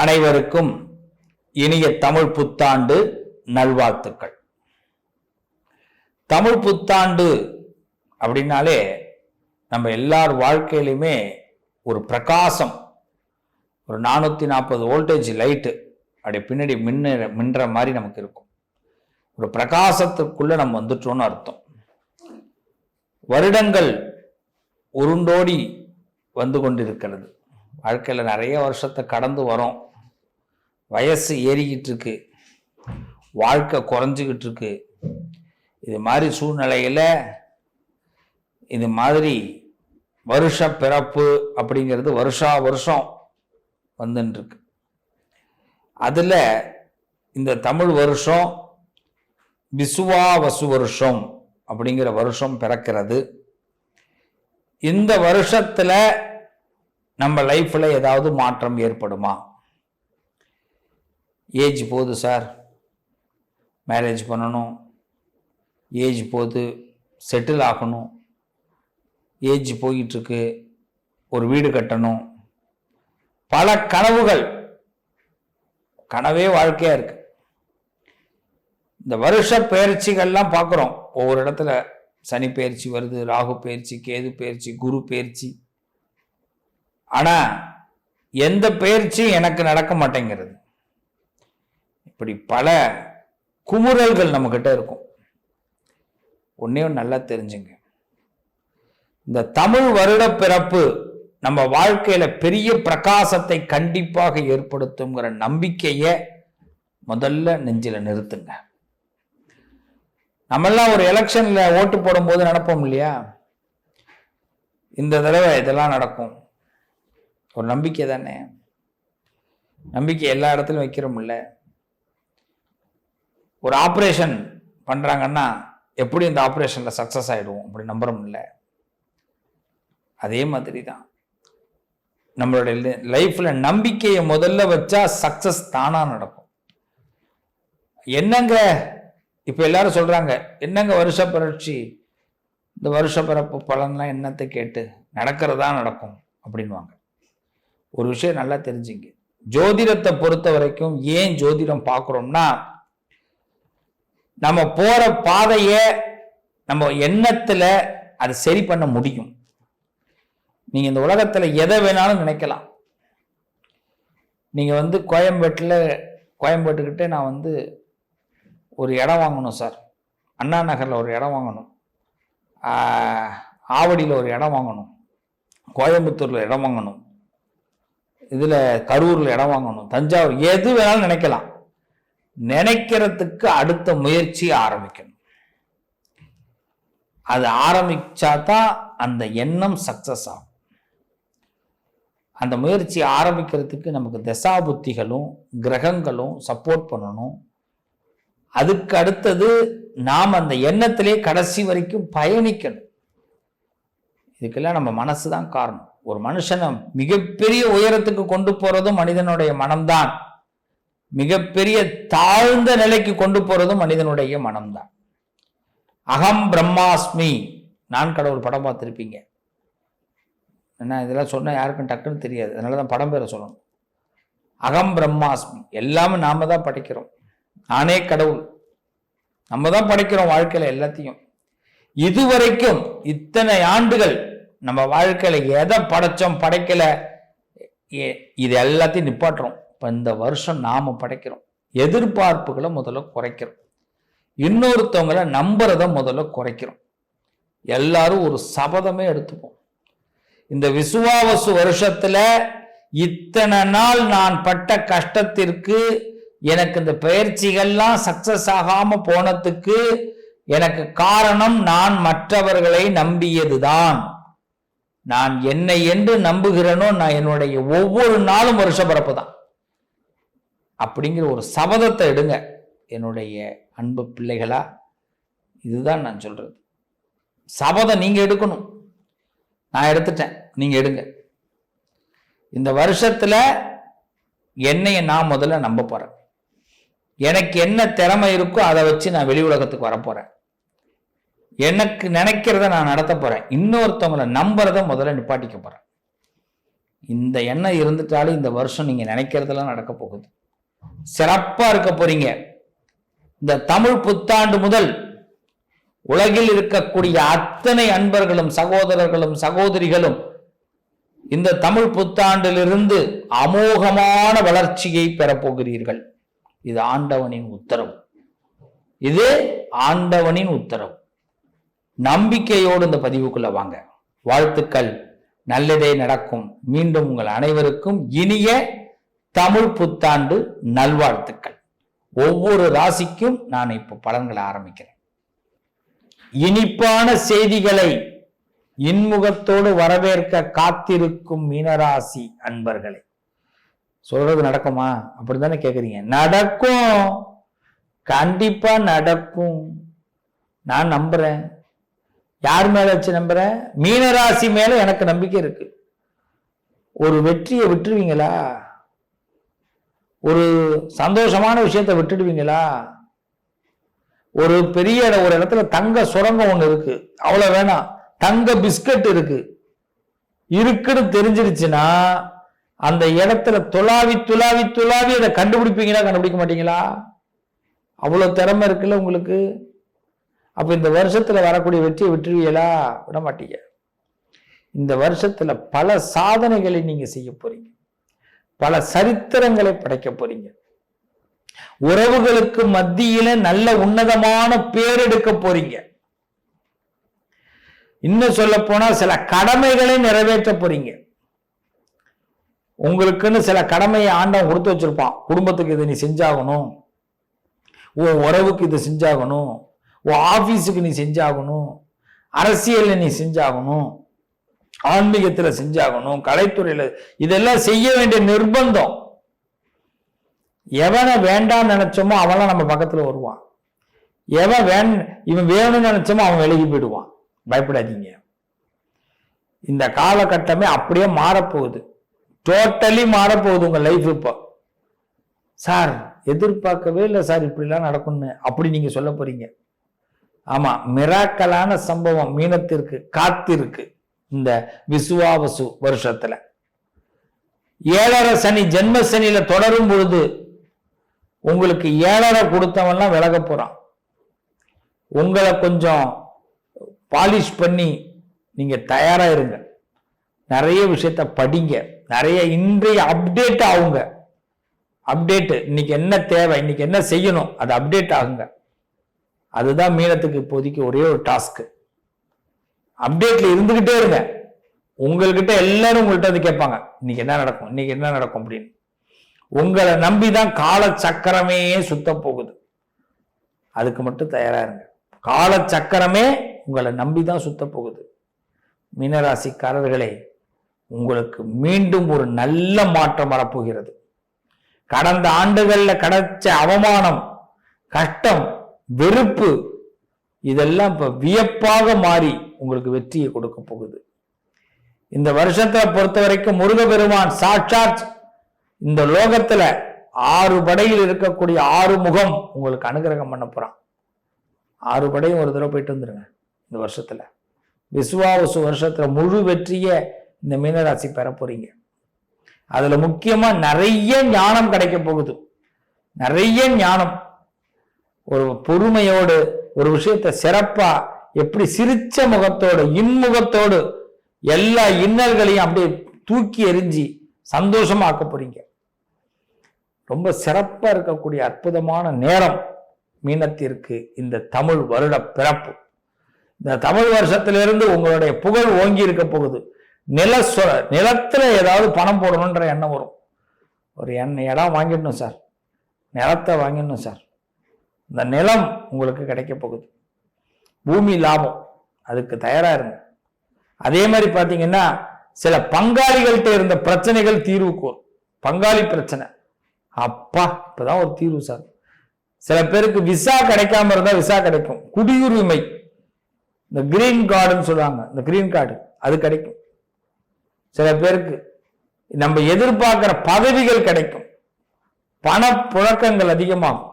அனைவருக்கும் இனிய தமிழ் புத்தாண்டு நல்வாழ்த்துக்கள். தமிழ் புத்தாண்டு அப்படின்னாலே நம்ம எல்லார் வாழ்க்கையிலுமே ஒரு பிரகாசம். ஒரு நானூற்றி நாற்பது வோல்டேஜ் லைட்டு அப்படி பின்னாடி மின்ன மின்ற மாதிரி நமக்கு இருக்கும். ஒரு பிரகாசத்துக்குள்ளே நம்ம வந்துட்டோம்னு அர்த்தம். வருடங்கள் உருண்டோடி வந்து கொண்டிருக்கிறது. வாழ்க்கையில் நிறைய வருஷத்தை கடந்து வரோம். வயசு ஏறிக்கிட்டு இருக்கு வாழ்க்கை குறைஞ்சிக்கிட்டு இருக்கு இது மாதிரி சூழ்நிலையில் இது மாதிரி வருஷ பிறப்பு அப்படிங்கிறது வருஷா வருஷம் வந்துட்டுருக்கு அதில் இந்த தமிழ் வருஷம் விசுவாவசு வருஷம் அப்படிங்கிற வருஷம் பிறக்கிறது. இந்த வருஷத்தில் நம்ம லைஃப்பில் ஏதாவது மாற்றம் ஏற்படுமா? ஏஜ் போகுது சார். மேரேஜ் பண்ணணும். ஏஜ் போகுது. செட்டில் ஆகணும். ஏஜ் போயிட்டுருக்கு. ஒரு வீடு கட்டணும். பல கனவுகள். கனவே வாழ்க்கையாக இருக்கு. இந்த வருஷ பயிற்சிகள்லாம் பார்க்குறோம் ஒவ்வொரு இடத்துல சனி பயிற்சி வருது ராகு பயிற்சி கேது பயிற்சி குரு பயிற்சி. ஆனால் எந்த பயிற்சியும் எனக்கு நடக்க மாட்டேங்கிறது. இப்படி பல குமுறல்கள் நம்மக்கிட்ட இருக்கும். ஒன்னையும் நல்லா தெரிஞ்சுங்க. இந்த தமிழ் வருட பிறப்பு நம்ம வாழ்க்கையில் பெரிய பிரகாசத்தை கண்டிப்பாக ஏற்படுத்துங்கிற நம்பிக்கையை முதல்ல நெஞ்சில் நிறுத்துங்க. நம்மெல்லாம் ஒரு எலெக்ஷனில் ஓட்டு போடும்போது நடப்போம் இல்லையா? இந்த தடவை இதெல்லாம் நடக்கும். ஒரு நம்பிக்கை தானே? நம்பிக்கை எல்லா இடத்துலையும் வைக்கிறோம்ல. ஒரு ஆப்ரேஷன் பண்ணுறாங்கன்னா எப்படி இந்த ஆப்ரேஷனில் சக்ஸஸ் ஆகிடுவோம் அப்படி நம்புறோம்ல அதே மாதிரி தான் நம்மளுடைய லைஃப்பில் நம்பிக்கையை முதல்ல வச்சா சக்சஸ் தானாக நடக்கும். என்னங்க? இப்போ எல்லாரும் சொல்கிறாங்க என்னங்க வருஷ பரட்சி? இந்த வருஷ பிறப்பு பலன்லாம் என்னத்தை கேட்டு நடக்கிறதா நடக்கும் அப்படின்வாங்க ஒரு விஷயம் நல்லா தெரிஞ்சுங்க. ஜோதிடத்தை பொறுத்த வரைக்கும் ஏன் ஜோதிடம் பார்க்குறோம்னா நம்ம போற பாதையை நம்ம எண்ணத்துல அதை சரி பண்ண முடியும். நீங்க இந்த உலகத்துல எதை வேணாலும் நினைக்கலாம். நீங்க வந்து கோயம்பேட்டில் கோயம்பேட்டுக்கிட்டே நான் வந்து ஒரு இடம் வாங்கணும் சார். அண்ணா நகரில் ஒரு இடம் வாங்கணும். ஆவடியில் ஒரு இடம் வாங்கணும். கோயம்புத்தூரில் இடம் வாங்கணும். இதில் கரூரில் இடம் வாங்கணும். தஞ்சாவூர் எது வேணாலும் நினைக்கலாம். நினைக்கிறதுக்கு அடுத்த முயற்சி ஆரம்பிக்கணும். அது ஆரம்பிச்சா தான் அந்த எண்ணம் சக்சஸ் ஆகும். அந்த முயற்சி ஆரம்பிக்கிறதுக்கு நமக்கு தசாபுத்திகளும் கிரகங்களும் சப்போர்ட் பண்ணணும். அதுக்கு அடுத்தது நாம் அந்த எண்ணத்திலே கடைசி வரைக்கும் பயணிக்கணும். இதுக்கெல்லாம் நம்ம மனசு தான் காரணம். ஒரு மனுஷனை மிகப்பெரிய உயரத்துக்கு கொண்டு போகிறதும் மனிதனுடைய மனம்தான். மிகப்பெரிய தாழ்ந்த நிலைக்கு கொண்டு போறதும் மனிதனுடைய மனம்தான். அகம் பிரம்மாஸ்மி. நான் கடவுள் படம் பார்த்துருப்பீங்க. என்ன இதெல்லாம் சொன்னால் யாருக்கும் டக்குன்னு தெரியாது. அதனால தான் படம் பேரை சொல்லணும். அகம் பிரம்மாஸ்மி. எல்லாமே நாம தான் படைக்கிறோம். நானே கடவுள். நம்ம தான் படைக்கிறோம் வாழ்க்கையில் எல்லாத்தையும். இதுவரைக்கும் இத்தனை ஆண்டுகள் நம்ம வாழ்க்கையில் எதை படைச்சோம் படைக்கலை இது எல்லாத்தையும் நிப்பாட்டுறோம். இப்போ இந்த வருஷம் நாம் படைக்கிறோம். எதிர்பார்ப்புகளை முதல்ல குறைக்கிறோம். இன்னொருத்தவங்கள நம்புறத முதல்ல குறைக்கிறோம். எல்லாரும் ஒரு சபதமே எடுத்துப்போம். இந்த விசுவாவசு வருஷத்துல இத்தனை நாள் நான் பட்ட கஷ்டத்திற்கு எனக்கு இந்த பயிற்சிகள்லாம் சக்சஸ் ஆகாம போனதுக்கு எனக்கு காரணம் நான் மற்றவர்களை நம்பியதுதான். நான் என்னை என்று நம்புகிறேனோ நான் என்னுடைய ஒவ்வொரு நாளும் வருஷ பிறப்பு தான் அப்படிங்கிற ஒரு சபதத்தை எடுங்க. என்னுடைய அன்பு பிள்ளைகளா இதுதான் நான் சொல்றது. சபதம் நீங்க எடுக்கணும். நான் எடுத்துட்டேன். நீங்க எடுங்க. இந்த வருஷத்துல என்னைய நான் முதல்ல நம்ப போறேன். எனக்கு என்ன திறமை இருக்கோ அதை வச்சு நான் வெளி உலகத்துக்கு வரப்போறேன் எனக்கு நினைக்கிறத நான் நடத்த போறேன். இன்னொருத்தவங்களை நம்புறத முதல்ல நிப்பாட்டிக்க போறேன். இந்த எண்ணம் இருந்துட்டாலும் இந்த வருஷம் நீங்க நினைக்கிறதெல்லாம் நடக்க போகுது. சிறப்பாக இருக்க போறீங்க. இந்த தமிழ் புத்தாண்டு முதல் உலகில் இருக்கக்கூடிய அத்தனை அன்பர்களும் சகோதரர்களும் சகோதரிகளும் இந்த தமிழ் புத்தாண்டிலிருந்து அமோகமான வளர்ச்சியை பெறப்போகிறீர்கள் இது ஆண்டவனின் உத்தரவு. இது ஆண்டவனின் உத்தரவு. நம்பிக்கையோடு இந்த பதிவுக்குள்ள வாங்க. வாழ்த்துக்கள். நல்லதே நடக்கும். மீண்டும் உங்கள் அனைவருக்கும் இனிய தமிழ் புத்தாண்டு நல்வாழ்த்துக்கள். ஒவ்வொரு ராசிக்கும் நான் இப்போ பலன்களை ஆரம்பிக்கிறேன். இனிப்பான செய்திகளை இன்முகத்தோடு வரவேற்க காத்திருக்கும் மீனராசி அன்பர்களே. சொல்றது நடக்குமா? அப்படித்தானே கேட்குறீங்க நடக்கும். கண்டிப்பா நடக்கும். நான் நம்புறேன். யார் மேல வச்சு நம்புறேன் மீனராசி மேல எனக்கு நம்பிக்கை இருக்கு. ஒரு வெற்றியை விட்டுருவீங்களா? ஒரு சந்தோஷமான விஷயத்தை விட்டுடுவீங்களா? ஒரு பெரிய ஒரு இடத்துல தங்க சுரங்கம் ஒன்று இருக்கு. அவ்வளோ வேணாம். தங்க பிஸ்கட் இருக்கு. இருக்குன்னு தெரிஞ்சிருச்சுன்னா அந்த இடத்துல துளாவி துளாவி துளாவி அதை கண்டுபிடிப்பீங்களா கண்டுபிடிக்க மாட்டீங்களா? அவ்வளோ திறமை இருக்குல்ல உங்களுக்கு? அப்போ இந்த வருஷத்தில் வரக்கூடிய வெற்றியை விட்டுருவீங்களா? விட மாட்டீங்க. இந்த வருஷத்தில் பல சாதனைகளை நீங்கள் செய்ய போறீங்க. பல சரித்திரங்களை படைக்க போறீங்க. உறவுகளுக்கு மத்தியில நல்ல உன்னதமான பேர் எடுக்க போறீங்க. இன்னும் சொல்ல போனா சில கடமைகளை நிறைவேற்ற போறீங்க. உங்களுக்குன்னு சில கடமையை ஆண்டவன் கொடுத்து வச்சிருப்பான். குடும்பத்துக்கு இதை நீ செஞ்சாகணும். உன் உறவுக்கு இதை செஞ்சாகணும். உன் ஆபீஸுக்கு நீ செஞ்சாகணும். அரசியலில் நீ செஞ்சாகணும். ஆன்மீகத்துல செஞ்சாகணும் கலைத்துறையில இதெல்லாம் செய்ய வேண்டிய நிர்பந்தம். எவனை வேண்டாம்னு நினைச்சோமோ அவன்லாம் நம்ம பக்கத்துல வருவான். எவன் வேண் இவன் வேணும்னு நினைச்சோமோ அவன் விலகி போயிடுவான். பயப்படாதீங்க. இந்த காலகட்டமே அப்படியே மாறப்போகுது. டோட்டலி மாறப்போகுது உங்க லைஃப் இப்போ. சார் எதிர்பார்க்கவே இல்லை சார் இப்படிலாம் நடக்கும்னு. அப்படி நீங்க சொல்ல போறீங்க. ஆமா மிராக்கலான சம்பவம் மீனத்திற்கு காத்திருக்கு. இந்த விசுவாவசு வருஷத்துல. ஏழரை சனி ஜென்ம சனியில தொடரும் பொழுது உங்களுக்கு ஏழரை கொடுத்தவன்லாம் விலக போறான். உங்களை கொஞ்சம் பாலிஷ் பண்ணி நீங்க தயாரா இருங்க. நிறைய விஷயத்த படிங்க. நிறைய இன்றைய அப்டேட் ஆகுங்க. அப்டேட் இன்னைக்கு என்ன தேவை இன்னைக்கு என்ன செய்யணும் அது அப்டேட் ஆகுங்க. அதுதான் மீனத்துக்கு இப்போதைக்கு ஒரே ஒரு டாஸ்க்கு. அப்டேட்ல இருந்துகிட்டே இருங்க. உங்கள்கிட்ட எல்லாரும் உங்கள்கிட்ட வந்து கேட்பாங்க இன்னைக்கு என்ன நடக்கும்? இன்னைக்கு என்ன நடக்கும்? அப்படின்னு. உங்களை நம்பி தான் கால சக்கரமே சுத்த போகுது. அதுக்கு மட்டும் தயாரா இருங்க. கால சக்கரமே உங்களை நம்பி தான் சுத்த போகுது. மீனராசிக்காரர்களே உங்களுக்கு மீண்டும் ஒரு நல்ல மாற்றம் வரப்போகிறது. கடந்த ஆண்டுகளில் கிடைச்ச அவமானம் கஷ்டம் வெறுப்பு இதெல்லாம் இப்ப வியப்பாக மாறி உங்களுக்கு வெற்றியை கொடுக்க போகுது. இந்த வருஷத்தை பொறுத்த வரைக்கும் முருகபெருமான் சாட்சாத் இந்த லோகத்துல ஆறு படையில் இருக்கக்கூடிய ஆறு முகம் உங்களுக்கு அனுகிரகம் பண்ண போறான். ஆறு படையும் ஒரு தடவை போயிட்டு வந்துருங்க இந்த வருஷத்துல. விசுவாவசு வருஷத்துல முழு வெற்றியை இந்த மீனராசி பெற போறீங்க. அதுல முக்கியமா நிறைய ஞானம் கிடைக்க போகுது. நிறைய ஞானம். ஒரு பொறுமையோடு ஒரு விஷயத்தை சிறப்பா எப்படி சிரிச்ச முகத்தோடு இன்முகத்தோடு எல்லா இன்னல்களையும் அப்படியே தூக்கி எரிஞ்சு சந்தோஷமா ஆக்க போறீங்க. ரொம்ப சிறப்பாக இருக்கக்கூடிய அற்புதமான நேரம் மீனத்திற்கு இந்த தமிழ் வருட பிறப்பு. இந்த தமிழ் வருஷத்திலிருந்து உங்களுடைய புகழ் ஓங்கி இருக்க போகுது. நில சொ நிலத்துல ஏதாவது பணம் போடணுன்ற எண்ணம் வரும். ஒரு எண்ண இடம் வாங்கிடணும் சார். நிலத்தை வாங்கிடணும் சார். இந்த நிலம் உங்களுக்கு கிடைக்க போகுது. பூமி லாபம். அதுக்கு தயாரா இருங்க. அதே மாதிரி பாத்தீங்கன்னா சில பங்காளிகள்கிட்ட இருந்த பிரச்சனைகள் தீர்வுக்கு வரும் பங்காளி பிரச்சனை. அப்பா இப்பதான் ஒரு தீர்வு சார். சில பேருக்கு விசா கிடைக்காம இருந்தா விசா கிடைக்கும். குடியுரிமை. இந்த கிரீன் கார்டுன்னு சொல்லுவாங்க. இந்த கிரீன் கார்டு அது கிடைக்கும். சில பேருக்கு நம்ம எதிர்பார்க்கிற பதவிகள் கிடைக்கும். பண புழக்கங்கள் அதிகமாகும்.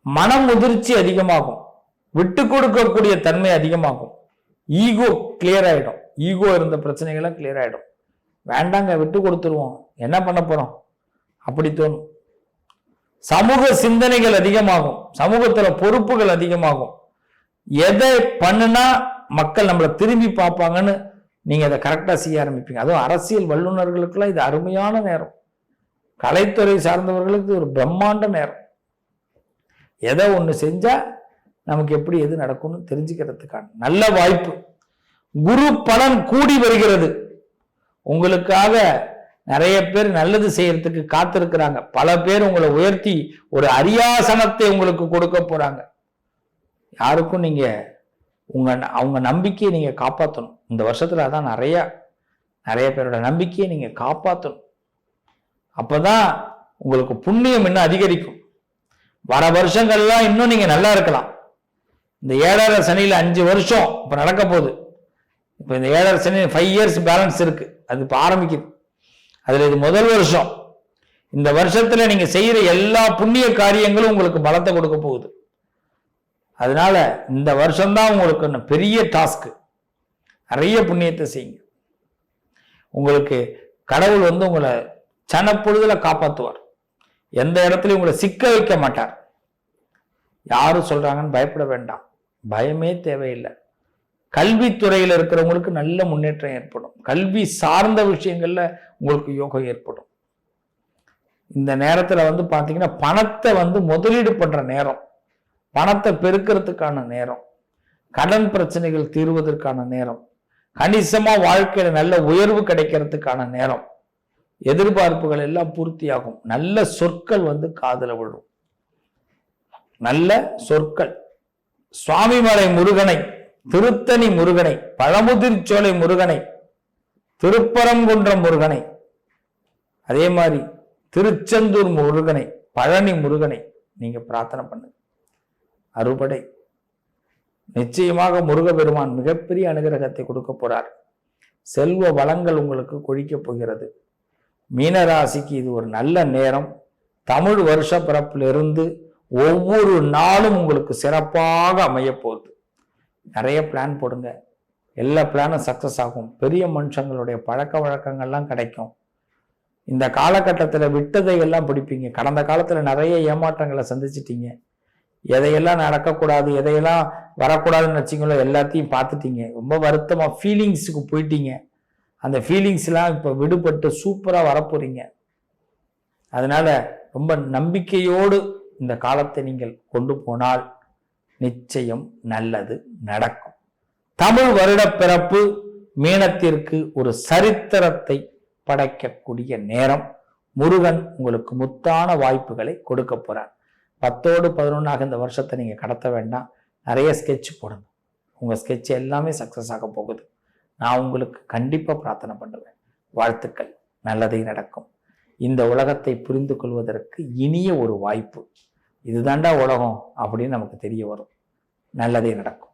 மன முதிர்ச்சி அதிகமாகும். விட்டு கொடுக்கக்கூடிய தன்மை அதிகமாகும். ஈகோ கிளியர் ஆகிடும் ஈகோ இருந்த பிரச்சனைகள்லாம் கிளியர் ஆகிடும் வேண்டாங்க விட்டு கொடுத்துருவோம் என்ன பண்ண போறோம்? அப்படி தோணும். சமூக சிந்தனைகள் அதிகமாகும். சமூகத்தில் பொறுப்புகள் அதிகமாகும். எதை பண்ணுனா மக்கள் நம்மளை திரும்பி பார்ப்பாங்கன்னு நீங்கள் அதை கரெக்டாக செய்ய ஆரம்பிப்பீங்க. அதுவும் அரசியல் வல்லுநர்களுக்கெல்லாம் இது அருமையான நேரம். கலைத்துறை சார்ந்தவர்களுக்கு ஒரு பிரம்மாண்ட நேரம். எதை ஒன்று செஞ்சால் நமக்கு எப்படி எது நடக்கும்னு தெரிஞ்சுக்கிறதுக்கான நல்ல வாய்ப்பு. குரு பலன் கூடி வருகிறது. உங்களுக்காக நிறைய பேர் நல்லது செய்யறதுக்கு காத்திருக்கிறாங்க. பல பேர் உங்களை உயர்த்தி ஒரு அரியாசனத்தை உங்களுக்கு கொடுக்க போறாங்க. யாருக்கும் நீங்க உங்க அவங்க நம்பிக்கையை நீங்க காப்பாற்றணும் இந்த வருஷத்துல அதான் நிறைய நிறைய பேரோட நம்பிக்கையை நீங்க காப்பாற்றணும் அப்பதான் உங்களுக்கு புண்ணியம் இன்னும் அதிகரிக்கும். வர வருஷங்கள்லாம் இன்னும் நீங்க நல்லா இருக்கலாம். இந்த ஏழரை சனியில் அஞ்சு வருஷம் இப்போ நடக்க போகுது இப்போ இந்த ஏழரை சனி ஃபைவ் இயர்ஸ் பேலன்ஸ் இருக்கு. அது இப்போ ஆரம்பிக்குது. அதில் இது முதல் வருஷம். இந்த வருஷத்தில் நீங்கள் செய்கிற எல்லா புண்ணிய காரியங்களும் உங்களுக்கு பலத்தை கொடுக்க போகுது. அதனால இந்த வருஷம்தான் உங்களுக்கு பெரிய டாஸ்க்கு நிறைய புண்ணியத்தை செய்யுங்க. உங்களுக்கு கடவுள் வந்து உங்களை சனப்பொழுதில் காப்பாற்றுவார் எந்த இடத்துலையும் உங்களை சிக்க வைக்க மாட்டார். யாரும் சொல்கிறாங்கன்னு பயப்பட வேண்டாம். பயமே தேவையில்லை. கல்வித்துறையில் இருக்கிறவங்களுக்கு நல்ல முன்னேற்றம் ஏற்படும். கல்வி சார்ந்த விஷயங்களில் உங்களுக்கு யோகம் ஏற்படும். இந்த நேரத்தில் வந்து பார்த்தீங்கன்னா பணத்தை வந்து முதலீடு பண்ணுற நேரம் பணத்தை பெருக்கிறதுக்கான நேரம் கடன் பிரச்சனைகள் தீர்வதற்கான நேரம் கணிசமாக வாழ்க்கையில் நல்ல உயர்வு கிடைக்கிறதுக்கான நேரம் எதிர்பார்ப்புகள் எல்லாம் பூர்த்தியாகும். நல்ல சொற்கள் வந்து காதில் விழும். நல்ல சொற்கள். சுவாமிமலை முருகனை திருத்தணி முருகனை பழமுதிர்ச்சோலை முருகனை திருப்பரங்குன்றம் முருகனை அதே மாதிரி திருச்செந்தூர் முருகனை பழனி முருகனை நீங்க பிரார்த்தனை பண்ணுங்க. அறுபடை. நிச்சயமாக முருகபெருமான் மிகப்பெரிய அனுகிரகத்தை கொடுக்க போறார். செல்வ வளங்கள் உங்களுக்கு கொழிக்கப் போகிறது. மீனராசிக்கு இது ஒரு நல்ல நேரம். தமிழ் வருஷ பிறப்பிலிருந்து ஒவ்வொரு நாளும் உங்களுக்கு சிறப்பாக அமைய போகுது நிறைய பிளான் போடுங்க. எல்லா பிளானும் சக்ஸஸ் ஆகும். பெரிய மனுஷங்களுடைய பழக்க வழக்கங்கள்லாம் கிடைக்கும். இந்த காலகட்டத்தில் விட்டதை எல்லாம் பிடிப்பீங்க. கடந்த காலத்தில் நிறைய ஏமாற்றங்களை சந்திச்சிட்டீங்க. எதையெல்லாம் நடக்கக்கூடாது எதையெல்லாம் வரக்கூடாதுன்னு வச்சிங்களோ எல்லாத்தையும் பார்த்துட்டீங்க. ரொம்ப வருத்தமாக ஃபீலிங்ஸுக்கு போயிட்டீங்க. அந்த ஃபீலிங்ஸ்லாம் இப்போ விடுபட்டு சூப்பராக வரப்போறீங்க. அதனால் ரொம்ப நம்பிக்கையோடு இந்த காலத்தை நீங்கள் கொண்டு போனால் நிச்சயம் நல்லது நடக்கும். தமிழ் வருட பிறப்பு மீனத்திற்கு ஒரு சரித்திரத்தை படைக்கக்கூடிய நேரம். முருகன் உங்களுக்கு முத்தான வாய்ப்புகளை கொடுக்க போறார். பத்தோடு பதினொன்றாக இந்த வருஷத்தை நீங்கள் கடத்த வேண்டாம். நிறைய ஸ்கெட்ச் போடுங்க உங்கள் ஸ்கெட்ச் எல்லாமே சக்ஸஸ் ஆக போகுது. நான் உங்களுக்கு கண்டிப்பாக பிரார்த்தனை பண்ணுவேன் வாழ்த்துக்கள். நல்லதே நடக்கும். இந்த உலகத்தை புரிந்து கொள்வதற்கு இனிய ஒரு வாய்ப்பு. இதுதாண்டா உலகம் அப்படின்னு நமக்கு தெரிய வரும். நல்லதே நடக்கும்.